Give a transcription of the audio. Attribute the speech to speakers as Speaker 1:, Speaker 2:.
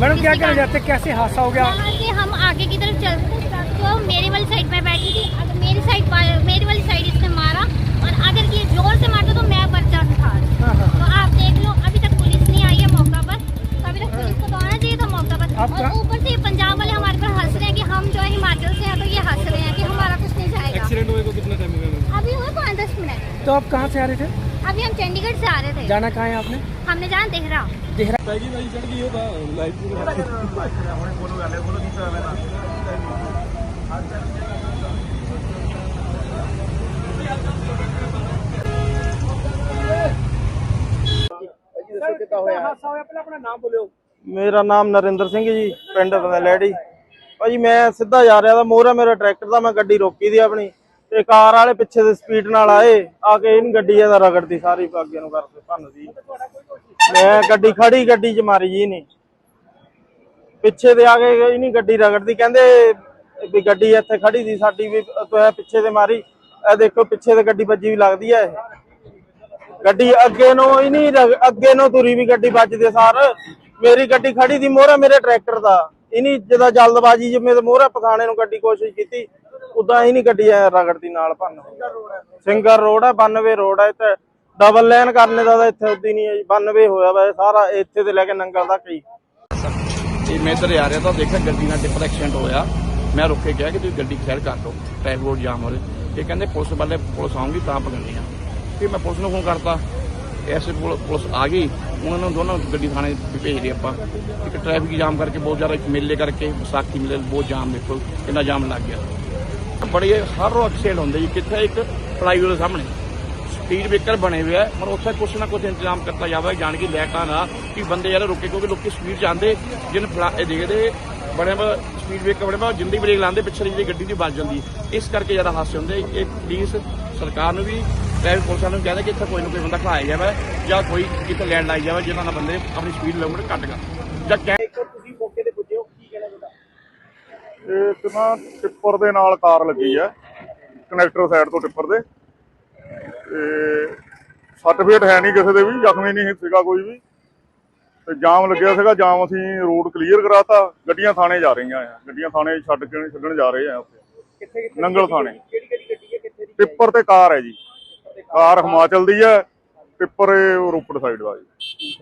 Speaker 1: Madam क्या कहना चाहते हैं? कैसे हादसा हो गया?
Speaker 2: से हम आगे की तरफ़ चल रहे थे ट्रक को मेरी वाली साइड पे बैठी थी। अगर मेरी साइड मेरी वाली साइड इसने मारा और अगर ये ज़ोर से मारता तो मैं बच्चा था।
Speaker 1: हाँ, हाँ।
Speaker 2: तो आप देख लो अभी तक पुलिस नहीं आई है मौका पर। तो अभी तक पुलिस को तो आना चाहिए था मौका पर। और ऊपर से पंजाब वाले हमारे पर हंस रहे हैं कि हम जो है हिमाचल से हैं तो ये हंस रहे हैं कि हमारा कुछ नहीं जाएगा।
Speaker 3: एक्सीडेंट हुए को कितना टाइम
Speaker 2: अभी हुए पाँच दस मिनट।
Speaker 1: तो आप कहाँ से आ रहे थे?
Speaker 2: अभी हम चंडीगढ़ से आ रहे थे
Speaker 1: जाना कहाँ है आपने
Speaker 2: हमने जाना देहरा
Speaker 1: देहरा
Speaker 3: पैगी भाई चढ़ गई होगा लाइव
Speaker 1: हादसा होया ਪਹਿਲਾਂ ਆਪਣਾ ਨਾਮ ਬੋਲਿਓ
Speaker 4: ਮੇਰਾ ਨਾਮ ਨਰਿੰਦਰ ਸਿੰਘ ਜੀ ਪਿੰਡ ਬਦਲੈੜੀ ਭਾਜੀ ਮੈਂ ਸਿੱਧਾ ਜਾ ਰਿਹਾ ਤਾਂ ਮੋਹਰਾ ਮੇਰਾ ਟਰੈਕਟਰ ਦਾ ਮੈਂ ਗੱਡੀ ਰੋਕੀ ਦੀ ਆਪਣੀ ਤੇ ਕਾਰ ਵਾਲੇ ਪਿੱਛੇ ਦੇ ਸਪੀਡ ਨਾਲ ਆਏ, ਆ ਕੇ ਇਹਨ ਗੱਡੀ ਇਹਦਾ ਰਗੜਦੀ ਸਾਰੀ ਅੱਗੇ ਨੂੰ ਕਰਕੇ ਭੰਨਦੀ। ਮੈਂ ਗੱਡੀ ਖੜੀ, ਗੱਡੀ 'ਚ ਮਾਰੀ ਜੀ ਨਹੀਂ ਪਿੱਛੇ ਦੇ ਆ ਕੇ ਇਹਨੀ ਗੱਡੀ ਰਗੜਦੀ, ਕਹਿੰਦੇ ਵੀ ਗੱਡੀ ਇੱਥੇ ਖੜੀ ਸੀ, ਸਾਡੀ ਵੀ ਤੁਸੀਂ ਪਿੱਛੇ ਦੇ ਮਾਰੀ। ਇਹ ਦੇਖੋ, ਪਿੱਛੇ ਤੇ ਗੱਡੀ ਵੱਜੀ ਵੀ ਲੱਗਦੀ ਹੈ ਇਹ। ਗੱਡੀ ਅੱਗੇ ਨੂੰ ਹੀ ਨਹੀਂ ਅੱਗੇ ਨੂੰ ਤੁਰੀ ਵੀ ਗੱਡੀ ਵੱਜਦੇ ਸਾਰ। ਮੇਰੀ ਗੱਡੀ ਖੜੀ ਦੀ ਮੋਹਰਾ ਮੇਰੇ ਟਰੈਕਟਰ ਦਾ। ਇਨੀ ਜਿਹਦਾ ਜਲਦਬਾਜੀ ਜਿਵੇਂ ਤੇ ਮੋਹਰਾ ਪਖਾਣੇ ਨੂੰ ਗੱਡੀ ਕੋਸ਼ਿਸ਼ ਕੀਤੀ ਉਦਾਂ ਹੀ ਨਹੀਂ ਗੱਡੀ ਐ ਰਗੜਦੀ ਨਾਲ ਭੰਨ ਸਿੰਗਰ ਰੋਡ ਹੈ 92 ਰੋਡ ਹੈ ਤੇ ਡਬਲ ਲਾਈਨ ਕਰਨੇ ਦਾ ਤਾਂ ਇੱਥੇ ਉਦੀ ਨਹੀਂ ਹੈ ਜੀ 92 ਹੋਇਆ ਵਾ ਇਹ ਸਾਰਾ, ਇੱਥੇ ਤੇ ਲੈ ਕੇ ਨੰਗਲ ਤੱਕ ਹੀ।
Speaker 5: ਇਹ ਮੈਂ ਇੱਧਰ ਆ ਰਿਹਾ ਤਾਂ ਦੇਖਿਆ ਗੱਡੀ ਨਾਲ ਟਿੱਪਰ ਐਕਸੀਡੈਂਟ ਹੋਇਆ। ਮੈਂ ਰੁਕ ਕੇ ਕਿਹਾ ਕਿ ਤੁਸੀਂ ਗੱਡੀ ਖੈਰ ਕਰ ਲਓ, ਟ੍ਰੈਫਿਕ ਰੋਡ ਜਾਮ ਹੋ ਰਿਹਾ। ਇਹ ਕਹਿੰਦੇ ਪੁਲਿਸ ਵਾਲੇ ਪੁਲਿਸ ਆਉਂਗੀ ਤਾਂ ਪਕੜਨੀ ਆ ਫਿਰ ਮੈਂ ਪੁਲਿਸ ਨੂੰ ਫੋਨ ਕਰਤਾ। ਐਸੇ ਪੁਲਿਸ ਆ ਗਈ। ਉਹਨਾਂ ਨੂੰ ਦੋਨੋਂ ਗੱਡੀ ਥਾਣੇ ਭੇਜ ਰਹੇ ਆਪਾਂ। ਇੱਕ ਟ੍ਰੈਫਿਕ ਜਾਮ ਕਰਕੇ ਬਹੁਤ ਜ਼ਿਆਦਾ ਮੇਲੇ ਕਰਕੇ ਵਿਸਾਖੀ ਮੇਲੇ ਬਹੁਤ ਜਾਮ ਦੇਖੋ, ਕਿੰਨਾ ਜਾਮ ਲੱਗ ਗਿਆ। ਬੜੀ ਹਰ ਰੋਜ਼ ਐਕਸੀਡੈਂਟ ਹੁੰਦੇ ਜੀ। ਕਿੱਥੇ ਇੱਕ ਫਲਾਈਓਵਰ ਦੇ ਸਾਹਮਣੇ। ਸਪੀਡ ਬ੍ਰੇਕਰ ਬਣੇ ਹੋਏ ਆ ਪਰ ਉੱਥੇ ਕੁਛ ਨਾ ਕੁਛ ਇੰਤਜ਼ਾਮ ਕਰਤਾ ਜਾਵੇ, ਜਾਣ ਕੇ ਲੈਟਾਂ ਨਾ ਕਿ ਬੰਦੇ ਯਾਰ ਰੁਕੇ, ਕਿਉਂਕਿ ਲੋਕੀ ਸਪੀਡ ਜਾਂਦੇ, ਜਿਹਨ ਦੇਖਦੇ ਬਣੇ ਸਪੀਡ ਬ੍ਰੇਕਰ ਬਣੇ ਵਾ ਜਿੰਦੀ ਬ੍ਰੇਕ ਲਾਉਂਦੇ, ਪਿੱਛੇ ਜਿਹੜੀ ਗੱਡੀ ਦੀ ਵੱਜ ਜਾਂਦੀ। ਇਸ ਕਰਕੇ ਜ਼ਿਆਦਾ ਹਾਦਸੇ ਹੁੰਦੇ। ਇਹ ਪਲੀਜ਼ ਸਰਕਾਰ ਨੂੰ ਵੀ ਟ੍ਰੈਫਿਕ ਪੁਲਿਸਾਂ ਨੂੰ ਕਹਿੰਦਾ ਕਿ ਇੱਥੇ ਕੋਈ ਨਾ ਕੋਈ ਬੰਦਾ ਖੜਾਇਆ ਜਾਵੇ, ਜਾਂ ਕੋਈ ਕਿਤੇ ਲੈਂਡ ਲਾਈ ਜਾਵੇ, ਜਿਹਨਾਂ ਨਾਲ ਬੰਦੇ ਆਪਣੀ ਸਪੀਡ ਲਿਮਟ ਘੱਟ ਕਰ ਜਾਂ ਕਹਿ
Speaker 1: ਤੁਸੀਂ ਮੌਕੇ ਤੇ ਪੁੱਜੇ ਹੋ, ਕੀ ਕਹਿਣਾ ਤੁਹਾਡਾ
Speaker 6: ਇਹ ਇੱਕ ਨਾ ਟਿੱਪਰ ਦੇ ਨਾਲ ਕਾਰ ਲੱਗੀ ਹੈ ਕਨੈਕਟਰ ਸਾਈਡ ਤੋਂ ਟਿੱਪਰ ਦੇ। ਤੇ ਸਰਟੀਫਿਕੇਟ ਹੈ ਨਹੀਂ ਕਿਸੇ ਦੇ ਵੀ ਜ਼ਖਮੀ ਨਹੀਂ ਸੀਗਾ ਕੋਈ ਵੀ। ਤੇ ਜਾਮ ਲੱਗਿਆ ਸੀਗਾ ਜਾਮ ਅਸੀਂ ਰੋਡ ਕਲੀਅਰ ਕਰਾਤਾ ਗੱਡੀਆਂ ਥਾਣੇ ਜਾ ਰਹੀਆਂ ਆ। ਗੱਡੀਆਂ ਥਾਣੇ ਛੱਡ ਕੇ ਛੱਡਣ ਜਾ ਰਹੇ ਆ ਉੱਥੇ।
Speaker 1: ਕਿੱਥੇ ਕਿੱਥੇ
Speaker 6: ਨੰਗਲ ਥਾਣੇ। ਟਿੱਪਰ ਤੇ ਕਾਰ ਹੈ ਜੀ। ਕਾਰ। ਹਿਮਾਚਲ ਦੀ ਹੈ ਟਿੱਪਰ ਰੋਪੜ ਸਾਈਡ ਦਾ ਜੀ